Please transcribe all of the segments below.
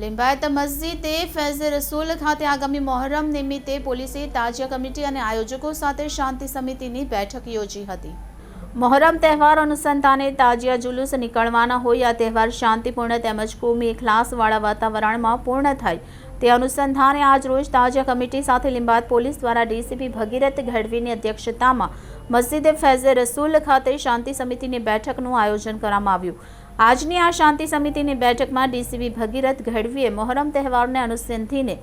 લિંબાયત મસ્જિદે ફૈઝ રસૂલ ખાતે આગામી મોહરમ નિમિત્તે પોલીસે તાજિયા કમિટી અને આયોજકો સાથે શાંતિ સમિતિની બેઠક યોજી હતી. મોહરમ તહેવાર અનુસંધાને તાજિયા જુલુસ નીકળવાના હોય આ તહેવાર શાંતિપૂર્ણ તેમજ કોમી ખલાસવાળા વાતાવરણમાં પૂર્ણ થાય. તે અનુસંધાને આજરોજ તાજિયા કમિટી સાથે લિંબાયત પોલીસ દ્વારા ડીસીપી ભગીરથ ગઢવીની અધ્યક્ષતામાં મસ્જિદે ફૈઝે રસૂલ ખાતે શાંતિ સમિતિની બેઠકનું આયોજન કરવામાં આવ્યું. આજની આ શાંતિ સમિતિની બેઠકમાં ડીસીપી ભગીરથ ગઢવીએ મોહરમ તહેવારને અનુસંધીને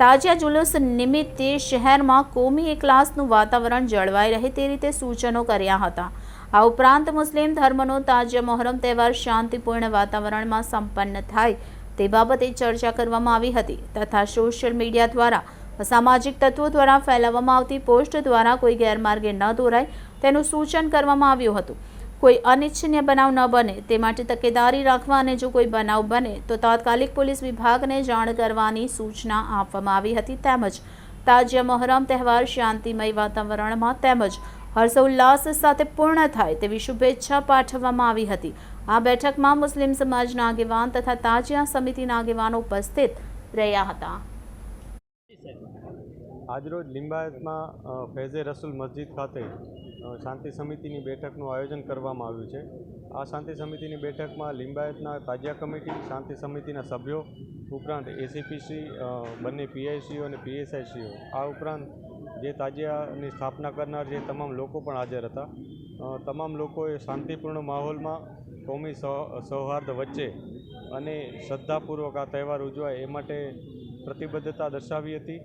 તાજિયા જુલુસ નિમિત્તે શહેરમાં કોમી એકલાસનું વાતાવરણ જળવાઈ રહે તે રીતે સૂચનો કર્યા હતા. આ ઉપરાંત મુસ્લિમ ધર્મનો તાજિયા મોહરમ તહેવાર શાંતિપૂર્ણ વાતાવરણમાં સંપન્ન થાય તે બાબતે ચર્ચા કરવામાં આવી હતી તથા સોશિયલ મીડિયા દ્વારા અસામાજિક તત્વો દ્વારા ફેલાવવામાં આવતી પોસ્ટ દ્વારા કોઈ ગેરમાર્ગે ન દોરાય તેનું સૂચન કરવામાં આવ્યું હતું. કોઈ અનિચ્છનીય બનાવ ન બને, તે માટે તકેદારી રાખવા અને જો કોઈ બનાવ બને, તો તાત્કાલિક પોલીસ વિભાગને જાણ કરવાની સૂચના આપવામાં આવી હતી. તેમજ તાજિયા મહોરમ તહેવાર, શાંતિમય વાતાવરણમાં તેમજ હર્ષોલ્લાસ સાથે પૂર્ણ થાય તેવી શુભેચ્છા પાઠવવામાં આવી હતી. આ બેઠકમાં મુસ્લિમ સમાજના આગેવાન તથા તાજિયા સમિતિના આગેવાનો ઉપસ્થિત રહ્યા હતા. આજરોજ લિંબાયતમાં ફૈઝે રસુલ મસ્જિદ ખાતે શાંતિ સમિતિની બેઠકનું આયોજન કરવામાં આવ્યું છે. આ શાંતિ સમિતિની બેઠકમાં લિંબાયતના તાજિયા કમિટી, શાંતિ સમિતિના સભ્યો, ઉપરાંત એસીપીસી બંને પીઆઈસીઓ અને પીએસઆઈસીઓ આ ઉપરાંત જે તાજિયાની સ્થાપના કરનાર જે તમામ લોકો પણ હાજર હતા. તમામ લોકોએ શાંતિપૂર્ણ માહોલમાં કોમી સૌહાર્દ વચ્ચે અને શ્રદ્ધાપૂર્વક આ તહેવાર ઉજવાય એ માટે પ્રતિબદ્ધતા દર્શાવી હતી.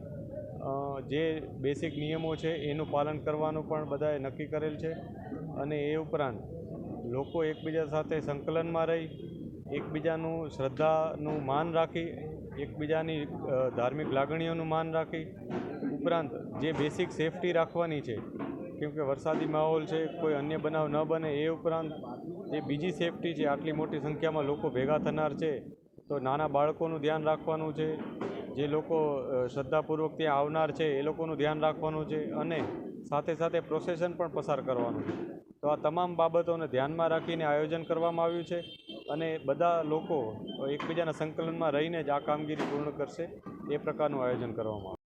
જે બેસિક નિયમો છે, એનું પાલન કરવાનું પણ બધાએ નક્કી કરેલ છે. અને એ ઉપરાંત, લોકો એકબીજા સાથે સંકલનમાં રહી, એકબીજાનું શ્રદ્ધાનું માન રાખી, એકબીજાની ધાર્મિક લાગણીઓનું માન રાખી. ઉપરાંત, જે બેસિક સેફટી રાખવાની છે, કેમ કે વરસાદી માહોલ છે, કોઈ અન્ય બનાવ ન બને, એ ઉપરાંત, જે બીજી સેફટી છે, આટલી મોટી સંખ્યામાં લોકો ભેગા થનાર છે, તો નાના બાળકોનું ધ્યાન રાખવાનું છે જે લોકો શ્રદ્ધાપૂર્વક ત્યાં આવનાર છે, એ લોકોનું ધ્યાન રાખવાનું છે અને સાથે સાથે પ્રોસેશન પણ પસાર કરવાનું છે. તો આ તમામ બાબતોને ધ્યાનમાં રાખીને આયોજન કરવામાં આવ્યું છે અને બધા લોકો એકબીજાના સંકલનમાં રહીને જ આ કામગીરી પૂર્ણ કરશે, એ પ્રકારનું આયોજન કરવામાં આવ્યું